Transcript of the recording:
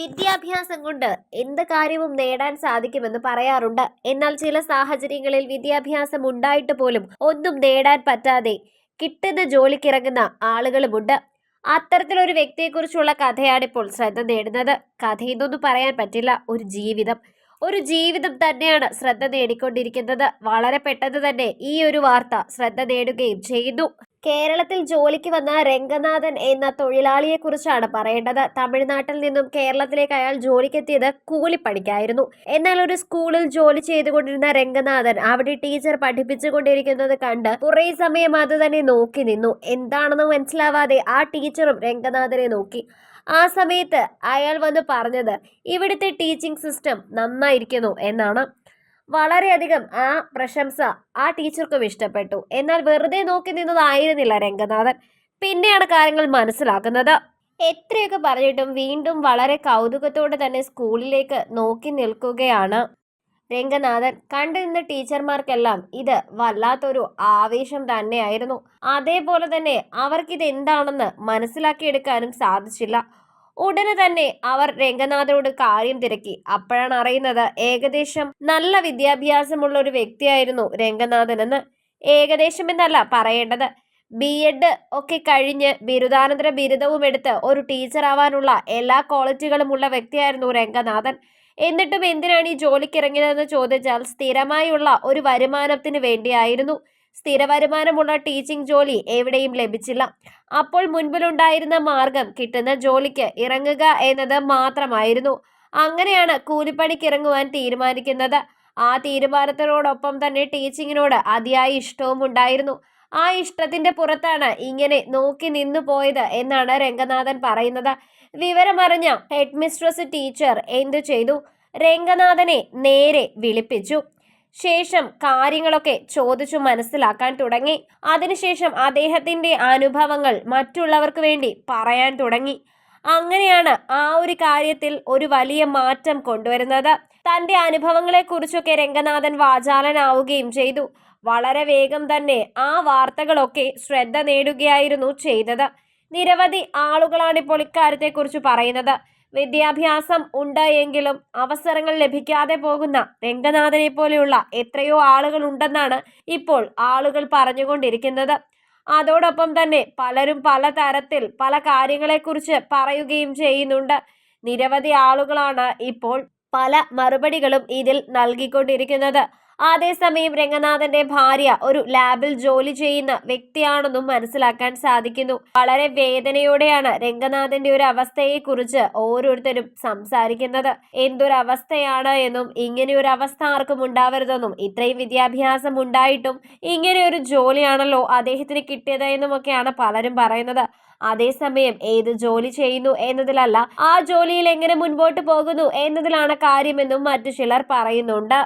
വിദ്യാഭ്യാസം കൊണ്ട് എന്ത് കാര്യവും നേടാൻ സാധിക്കുമെന്ന് പറയാറുണ്ട്. എന്നാൽ ചില സാഹചര്യങ്ങളിൽ വിദ്യാഭ്യാസം ഉണ്ടായിട്ട് പോലും ഒന്നും നേടാൻ പറ്റാതെ കിട്ടുന്ന ജോലിക്കിറങ്ങുന്ന ആളുകളുമുണ്ട്. അത്തരത്തിലൊരു വ്യക്തിയെക്കുറിച്ചുള്ള കഥയാണിപ്പോൾ ശ്രദ്ധ നേടുന്നത്. കഥയെന്നൊന്നും പറയാൻ പറ്റില്ല. ഒരു ജീവിതം. ഒരു ജീവിതം തന്നെയാണ് ശ്രദ്ധ നേടിക്കൊണ്ടിരിക്കുന്നത്. വളരെ പെട്ടെന്ന് തന്നെ ഈ ഒരു വാർത്ത ശ്രദ്ധ നേടുകയും ചെയ്യുന്നു. കേരളത്തിൽ ജോലിക്ക് വന്ന രംഗനാഥൻ എന്ന തൊഴിലാളിയെ കുറിച്ചാണ് പറയേണ്ടത്. തമിഴ്നാട്ടിൽ നിന്നും കേരളത്തിലേക്ക് അയാൾ ജോലിക്കെത്തിയത് കൂലിപ്പണിക്കായിരുന്നു. എന്നാൽ ഒരു സ്കൂളിൽ ജോലി ചെയ്തുകൊണ്ടിരുന്ന രംഗനാഥൻ അവിടെ ടീച്ചർ പഠിപ്പിച്ചുകൊണ്ടിരിക്കുന്നത് കണ്ട് കുറെ സമയം അത് തന്നെ നോക്കി നിന്നു. എന്താണെന്ന് മനസ്സിലാവാതെ ആ ടീച്ചറും രംഗനാഥനെ നോക്കി. ആ സമയത്ത് അയാൾ വന്ന് പറഞ്ഞത് ഇവിടുത്തെ ടീച്ചിങ് സിസ്റ്റം നന്നായിരിക്കുന്നു എന്നാണ്. വളരെയധികം ആ പ്രശംസ ആ ടീച്ചർക്കും ഇഷ്ടപ്പെട്ടു. എന്നാൽ വെറുതെ നോക്കി നിന്നതായിരുന്നില്ല രംഗനാഥൻ. പിന്നെയാണ് കാര്യങ്ങൾ മനസ്സിലാക്കുന്നത്. എത്രയൊക്കെ പറഞ്ഞിട്ടും വീണ്ടും വളരെ കൗതുകത്തോടെ തന്നെ സ്കൂളിലേക്ക് നോക്കി നിൽക്കുകയാണ് രംഗനാഥൻ. കണ്ടു നിന്ന ടീച്ചർമാർക്കെല്ലാം ഇത് വല്ലാത്തൊരു ആവേശം തന്നെയായിരുന്നു. അതേപോലെ തന്നെ അവർക്കിത് എന്താണെന്ന് മനസ്സിലാക്കിയെടുക്കാനും സാധിച്ചില്ല. ഉടനെ തന്നെ അവർ രംഗനാഥനോട് കാര്യം തിരക്കി. അപ്പോഴാണ് അറിയുന്നത് ഏകദേശം നല്ല വിദ്യാഭ്യാസമുള്ള ഒരു വ്യക്തിയായിരുന്നു രംഗനാഥനെന്ന്. ഏകദേശം എന്നല്ല പറയേണ്ടത്. ബി എഡ് ഒക്കെ കഴിഞ്ഞ് ബിരുദാനന്തര ബിരുദവും എടുത്ത് ഒരു ടീച്ചർ ആവാനുള്ള എല്ലാ ക്വാളിറ്റികളും ഉള്ള വ്യക്തിയായിരുന്നു രംഗനാഥൻ. എന്നിട്ടും എന്തിനാണ് ഈ ജോലിക്ക് ഇറങ്ങിയതെന്ന് ചോദിച്ചാൽ സ്ഥിരമായുള്ള ഒരു വരുമാനത്തിന് വേണ്ടിയായിരുന്നു. സ്ഥിര വരുമാനമുള്ള ടീച്ചിങ് ജോലി എവിടെയും ലഭിച്ചില്ല. അപ്പോൾ മുൻപിലുണ്ടായിരുന്ന മാർഗം കിട്ടുന്ന ജോലിക്ക് ഇറങ്ങുക എന്നത് മാത്രമായിരുന്നു. അങ്ങനെയാണ് കൂലിപ്പണിക്ക് ഇറങ്ങുവാൻ തീരുമാനിക്കുന്നത്. ആ തീരുമാനത്തിനോടൊപ്പം തന്നെ ടീച്ചിങ്ങിനോട് അതിയായ ഇഷ്ടവും ഉണ്ടായിരുന്നു. ആ ഇഷ്ടത്തിന്റെ പുറത്താണ് ഇങ്ങനെ നോക്കി നിന്നു പോയത് എന്നാണ് രംഗനാഥൻ പറയുന്നത്. വിവരമറിഞ്ഞ ഹെഡ് മിസ്ട്രസ് ടീച്ചർ എന്തു ചെയ്തു? രംഗനാഥനെ നേരെ വിളിപ്പിച്ചു. ശേഷം കാര്യങ്ങളൊക്കെ ചോദിച്ചു മനസ്സിലാക്കാൻ തുടങ്ങി. അതിനുശേഷം അദ്ദേഹത്തിന്റെ അനുഭവങ്ങൾ മറ്റുള്ളവർക്ക് വേണ്ടി പറയാൻ തുടങ്ങി. അങ്ങനെയാണ് ആ ഒരു കാര്യത്തിൽ ഒരു വലിയ മാറ്റം കൊണ്ടുവരുന്നത്. തന്റെ അനുഭവങ്ങളെക്കുറിച്ചൊക്കെ രംഗനാഥൻ വാചാലനാവുകയും ചെയ്തു. വളരെ വേഗം തന്നെ ആ വാർത്തകളൊക്കെ ശ്രദ്ധ നേടുകയായിരുന്നു ചെയ്തത്. നിരവധി ആളുകളാണ് ഇപ്പോൾ ഇക്കാര്യത്തെക്കുറിച്ച് പറയുന്നത്. വിദ്യാഭ്യാസം ഉണ്ട് എങ്കിലും അവസരങ്ങൾ ലഭിക്കാതെ പോകുന്ന രംഗനാഥനെ പോലെയുള്ള എത്രയോ ആളുകൾ ഉണ്ടെന്നാണ് ഇപ്പോൾ ആളുകൾ പറഞ്ഞുകൊണ്ടിരിക്കുന്നത്. അതോടൊപ്പം തന്നെ പലരും പല തരത്തിൽ പല കാര്യങ്ങളെക്കുറിച്ച് പറയുകയും ചെയ്യുന്നുണ്ട്. നിരവധി ആളുകളാണ് ഇപ്പോൾ പല മറുപടികളും ഇതിൽ നൽകിക്കൊണ്ടിരിക്കുന്നത്. അതേസമയം രംഗനാഥന്റെ ഭാര്യ ഒരു ലാബിൽ ജോലി ചെയ്യുന്ന വ്യക്തിയാണെന്നും മനസ്സിലാക്കാൻ സാധിക്കുന്നു. വളരെ വേദനയോടെയാണ് രംഗനാഥന്റെ ഒരു അവസ്ഥയെക്കുറിച്ച് ഓരോരുത്തരും സംസാരിക്കുന്നത്. എന്തൊരവസ്ഥയാണ് എന്നും ഇങ്ങനെ ഒരു അവസ്ഥ ആർക്കും ഉണ്ടാവരുതെന്നും ഇത്രയും വിദ്യാഭ്യാസം ഉണ്ടായിട്ടും ഇങ്ങനെ ഒരു ജോലിയാണല്ലോ അദ്ദേഹത്തിന് കിട്ടിയത് എന്നുമൊക്കെയാണ് പലരും പറയുന്നത്. അതേസമയം ഏത് ജോലി ചെയ്യുന്നു എന്നതിലല്ല ആ ജോലിയിൽ എങ്ങനെ മുൻപോട്ട് പോകുന്നു എന്നതിലാണ് കാര്യമെന്നും മറ്റു ചിലർ പറയുന്നുണ്ട്.